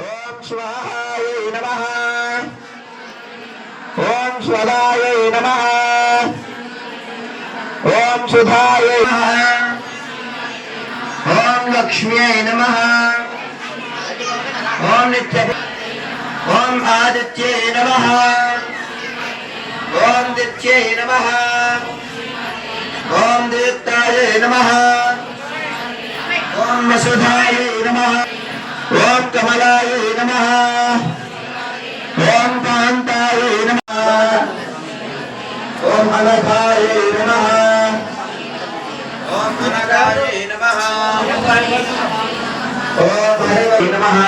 ఓం స్వాహాయ నమ. ఓం స్వదాయ నమ. ఓం సుధాయ నమః. ఓం లక్ష్మ్యై నమ. ఓం నిత్య ఓం ఆదిత్యై నమ. ఓం దిత్యై నమ. ఓం దీప్తాయ నమ. ఓం వసుధాయ నమ. ఓం కమలాయ నమః ఓం కాంతాయ నమః ఓం అనఘాయ నమః ఓం అనఘాయ నమః ఓం హరే నమః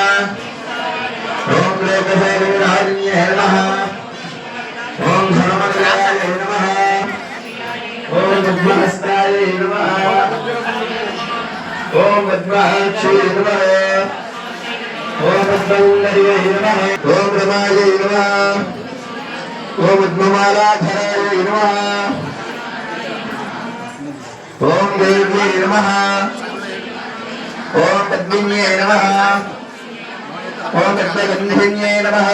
ఓం లోకసేనాయ నమః ఓం ధర్మగ్రాయ నమః ఓం పద్మహస్తాయ నమః ఓం పద్మాక్షయ నమః ఓం పద్మల్లర్యై నమః. ఓం రమాయ నమః. ఓం పద్మమాలాధరాయ నమః. ఓం దేవ్యై నమః. ఓం పద్మిన్యై నమః. ఓం పద్మగంధిన్యై నమః.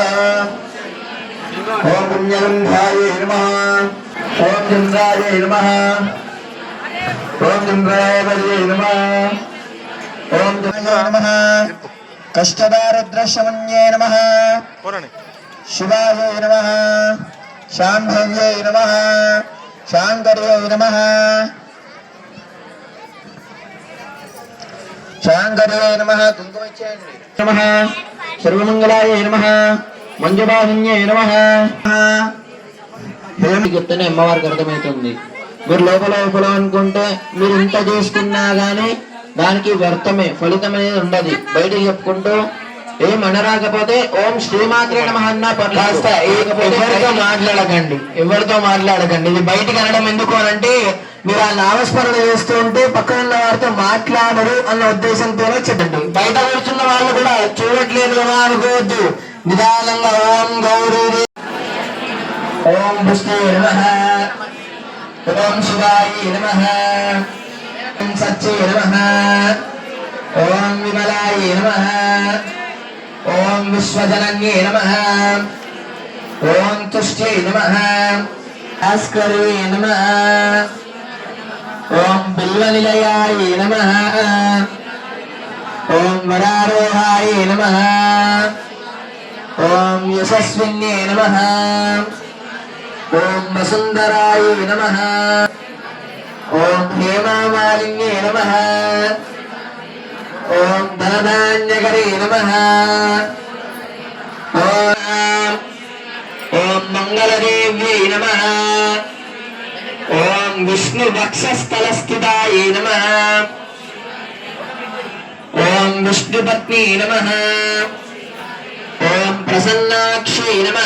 ఓం పుణ్యగంధాయ నమః. ఓం చంద్రాయ నమః. ఓం చంద్రాయ నమః. ఓం చంద్రాయ నమః. కష్టదారుద్రశమన్యే నమః. శివాయ నమః. శాంభవ్యై నమః. శాంకర్యై నమః. శాంకర్యై నమః. కుంకుమిచ్చేయండి నమః. సర్వమంగళాయ నమః. మంజుబాహున్యై నమః. ఏమి చెప్తేనే అమ్మవారికి అర్థమవుతుంది. మీరు లోపల లోపల అనుకుంటే మీరు ఇంత చేసుకున్నా గానీ దానికి వ్యర్థమే ఫలితం అనేది ఉండదు. బయటకు చెప్పుకుంటూ ఏం అనరాకపోతే ఓం శ్రీమాత్రే నమ అన్న కాస్త ఎవరితో మాట్లాడకండి. ఎవరితో మాట్లాడకండి. ఇది బయటికి అనడం ఎందుకు అనంటే మీరు ఆ నామస్మరణ చేస్తూ ఉంటే పక్కన ఉన్న వారితో మాట్లాడరు అన్న ఉద్దేశంతోనే చెప్పండి. బయట కూర్చున్న వాళ్ళు కూడా చూడట్లేదు కదా అనుకోవద్దు. నిదానంగా ఓం గౌరీ ఓం విష్ణు నమ ఓం శివాయ నమ. ఓం సత్యే నమ ఓం విమలాయ నమ ఓం విశ్వజనన్యే నమ ఓం తుష్ట్యై నమ భాస్కరే నమ ఓం బిల్వనిలయాయ నమ ఓం వరారోహాయ నమ ఓం యశస్విన్యే నమ ఓం వసుందరాయ నమ ఓం హేమామాలిన్యే నమ. ఓం ధనధాన్యకరే నమ. ఓం మంగళదేవ్యై నమ. ఓం విష్ణు వక్షస్థలస్థితాయ నమ. ఓం విష్ణుపత్ని నమ. ఓం ప్రసన్నాక్షై నమ.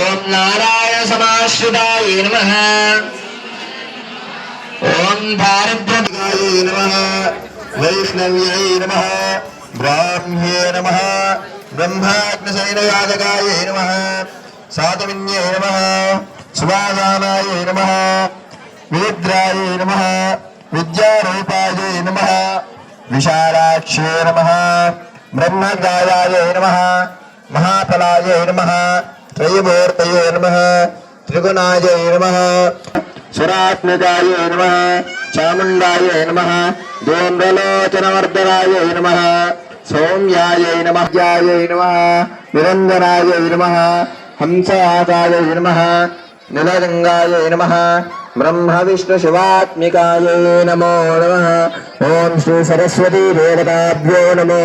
ఓం నారాయణ సమాశ్రితాయ నమ. ఓం దారిద్ర్యాయ నమ. వైష్ణవ్యై నమ. బ్రాహ్మ్యే నమ. బ్రహ్మాగ్నశైనయాదకాయ నమ. సాతమిన్యే నమ. సువాసానాయ నమ. విద్రాయ నమ. విద్యారూపాయ నమ. విశాలాక్షే నమ. బ్రహ్మగాయాయ నమ. మహాఫలాయ నమ. త్రయమూర్తయే నమ. త్రిగుణాయ నమ. సురాత్మికాయ నమ చాముండాయ నమ ధూమ్రలోచనవర్ధనాయ నమ సౌమ్యాయ నమ నమ నిరంజనాయ నమ హంసాదాయ నమ నిలగంగాయ నమ బ్రహ్మ విష్ణు శివాత్మికాయ నమో నమ ఓం శ్రీ సరస్వతి దేవతాభ్యో నమో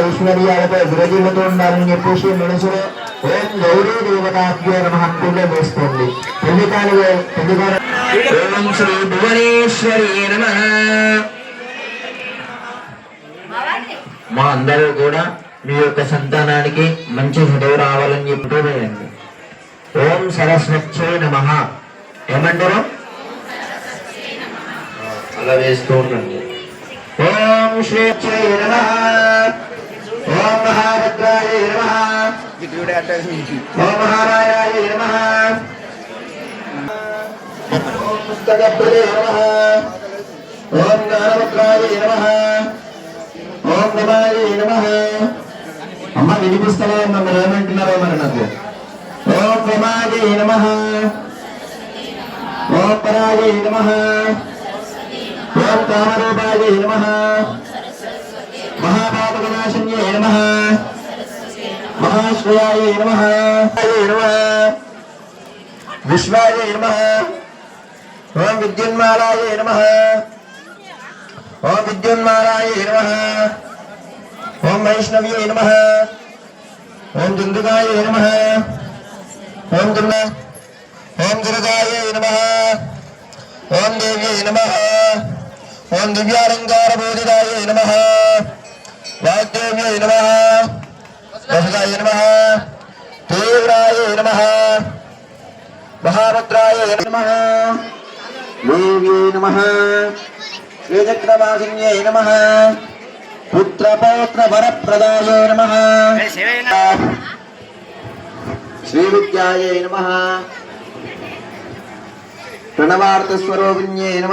ఐశ్వర్యాలతో విరజిల్లుతూ ఉండాలని చెప్పేసి మనసులో ఓం గౌరీ దేవతాభ్యో నమ అంటూనే వేస్తుంది పెళ్ళికాలు పెళ్ళికాలు ఓం శ్రీ భువనేశ్వరి నమ. మా అందరూ కూడా మీ యొక్క సంతానానికి మంచి చదువు రావాలని చెప్తూ వేయండి ఓం సరస్వత్యై నమ. ఏమంటారు? అలా వేస్తూ ఉండండి. ఓం శ్రీత్యై నమ. ఓం మహాభద్రాయ నమ. ఓం మహారాయాయ నమ. ఓం నమ. ఓం జ్ఞానవక్రాయ నమ. ఓం రమాయ నమ. అమ్మ వినిపిస్తలే అమ్మ ఏమంటున్నారో మరి నాకు. ఓం రమాయ నమ. ఓం పరాయ నమ. ఓం కామరూపాయ నమ. మహాపాపవినాశన్యే నమ. మహాశ్రయాయ నమ. విశ్వాయ నమ. ఓం విద్యున్మాలాయ నమ ఓం విద్యున్మాలాయ నమ ఓం వైష్ణవ్యే నమ ఓం దుందుగాయ నమ ఓం దుర్గ ఓం దుర్గాయ నమ ఓం దేవ్యై నమ ఓం దివ్యాలంకార బోధిదాయ నమ వాగ్దేవ్యై నమ వసుదాయ నమ తీవ్రాయ నమ మహాభద్రాయ నమ దేవ్యై నమ. శ్రీచక్రవాసిన్యై నమ. పుత్రపౌత్ర వరప్రదాయ నమ. శ్రీవిద్యాయ నమ. ప్రణవార్థస్వరూపిణ్యై నమ.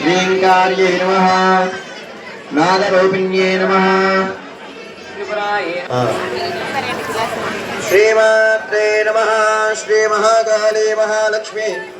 శ్రీంకార్యై నమ. నాగరూపిణ్యై నమ. శ్రీమాత్రే నమ. శ్రీ మహాకాళీ మహాలక్ష్మి.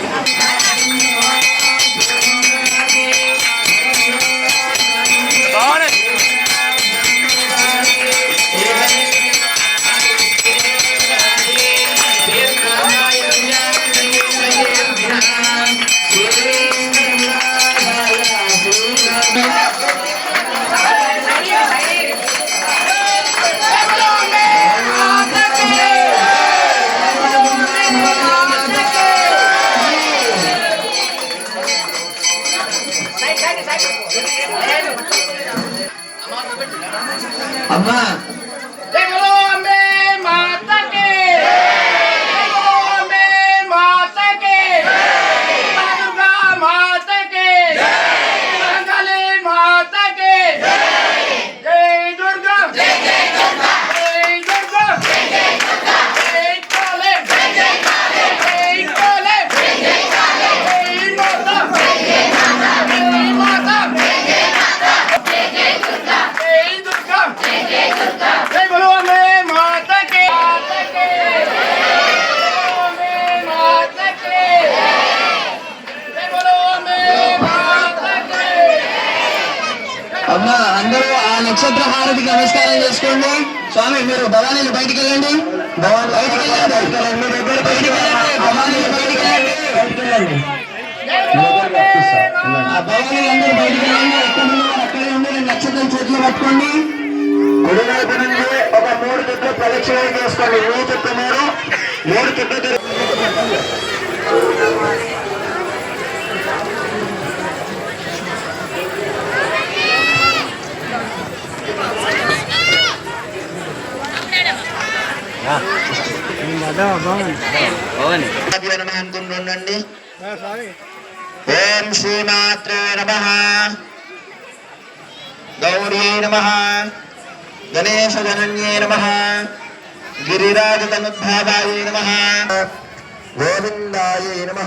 అమ్మా జై నక్షత్ర హారతికి నమస్కారం చేసుకోండి. స్వామి మీరు భవానీలు బయటికి వెళ్ళండి. భవానీ బయటికి వెళ్ళండి. బయటికి వెళ్ళండి బయటికి వెళ్ళండి. ఆ అందరూ బయటికి వెళ్ళండి. ఎక్కడ అక్కడే ఉండి నక్షత్రం చేతులు పట్టుకోండి. కుడి వైపు నుండి ఒక మూడు చుట్టూ ప్రదక్షిణలు చేసుకోండి. మూడు చుట్టూ మూడు మూడు చుట్టూ అనుకుంటుండండి ఓం శ్రీమాత్రే నమ. గౌరీ నమ. గణేశ జనన్యే నమ. గిరిరాజ తనుద్భావాయ నమ. గోవిందాయ నమ.